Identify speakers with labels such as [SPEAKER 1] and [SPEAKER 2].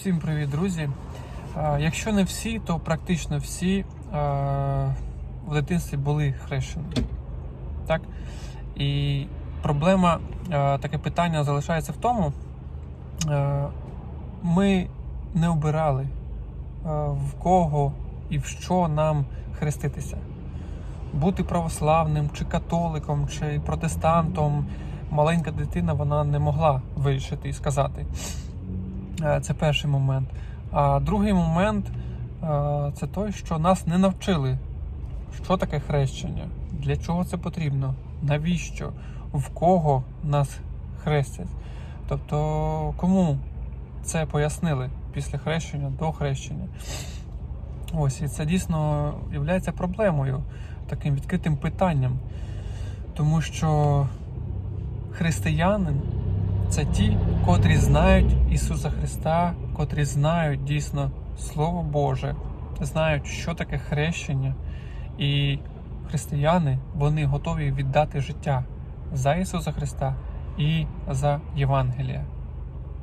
[SPEAKER 1] Всім привіт, друзі! Якщо не всі, то практично всі в дитинстві були хрещені. Так? І проблема, таке питання залишається в тому, ми не обирали, в кого і в що нам хреститися. Бути православним, чи католиком, чи протестантом, маленька дитина вона не могла вирішити і сказати. Е, Це перший момент. А другий момент е, це той, що нас не навчили, що таке хрещення, для чого це потрібно, навіщо, в кого нас хрестять. Тобто, кому це пояснили після хрещення, до хрещення. Ось, і це дійсно є проблемою, таким відкритим питанням. Тому що християнин це ті, котрі знають Ісуса Христа, котрі знають дійсно Слово Боже, знають, що таке хрещення, і християни вони готові віддати життя за Ісуса Христа і за Євангелія.